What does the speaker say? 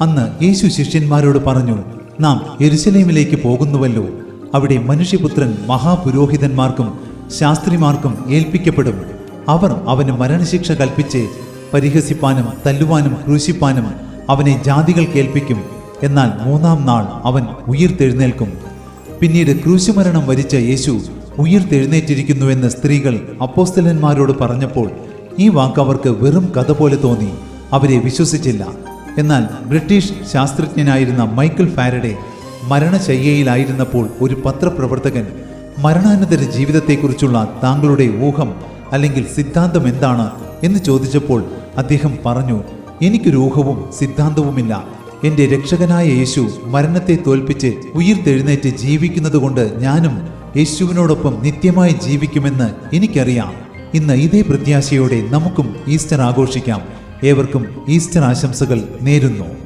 അന്ന് യേശു ശിഷ്യന്മാരോട് പറഞ്ഞു നാം എരുസലേമിലേക്ക് പോകുന്നുവല്ലോ. അവിടെ മനുഷ്യപുത്രൻ മഹാപുരോഹിതന്മാർക്കും ശാസ്ത്രിമാർക്കും ഏൽപ്പിക്കപ്പെടും. അവർ അവന് മരണശിക്ഷ കൽപ്പിച്ച് പരിഹസിപ്പാനും തല്ലുവാനും ക്രൂശിപ്പാനും അവനെ ജാതികൾ കേൾപ്പിക്കും എന്നാൽ മൂന്നാം നാൾ അവൻ ഉയർത്തെഴുന്നേൽക്കും. പിന്നീട് ക്രൂശുമരണം വരിച്ച യേശു ഉയർത്തെഴുന്നേറ്റിരിക്കുന്നുവെന്ന് സ്ത്രീകൾ അപ്പോസ്തലന്മാരോട് പറഞ്ഞപ്പോൾ ഈ വാക്ക് അവർക്ക് വെറും കഥ പോലെ തോന്നി. അവരെ വിശ്വസിച്ചില്ല. എന്നാൽ ബ്രിട്ടീഷ് ശാസ്ത്രജ്ഞനായിരുന്ന മൈക്കിൾ ഫാരഡെ മരണശയ്യയിലായിരുന്നപ്പോൾ ഒരു പത്രപ്രവർത്തകൻ മരണാനന്തര ജീവിതത്തെക്കുറിച്ചുള്ള താങ്കളുടെ ഊഹം അല്ലെങ്കിൽ സിദ്ധാന്തം എന്താണ് എന്ന് ചോദിച്ചപ്പോൾ അദ്ദേഹം പറഞ്ഞു എനിക്കൊരു ഊഹവും സിദ്ധാന്തവുമില്ല. എന്റെ രക്ഷകനായ യേശു മരണത്തെ തോൽപ്പിച്ച് ഉയിർത്തെഴുന്നേറ്റ് ജീവിക്കുന്നതുകൊണ്ട് ഞാനും യേശുവിനോടൊപ്പം നിത്യമായി ജീവിക്കുമെന്ന് എനിക്കറിയാം. ഇന്ന് ഇതേ പ്രത്യാശയോടെ നമുക്കും ഈസ്റ്റർ ആഘോഷിക്കാം. ഏവർക്കും ഈസ്റ്റർ ആശംസകൾ നേരുന്നു.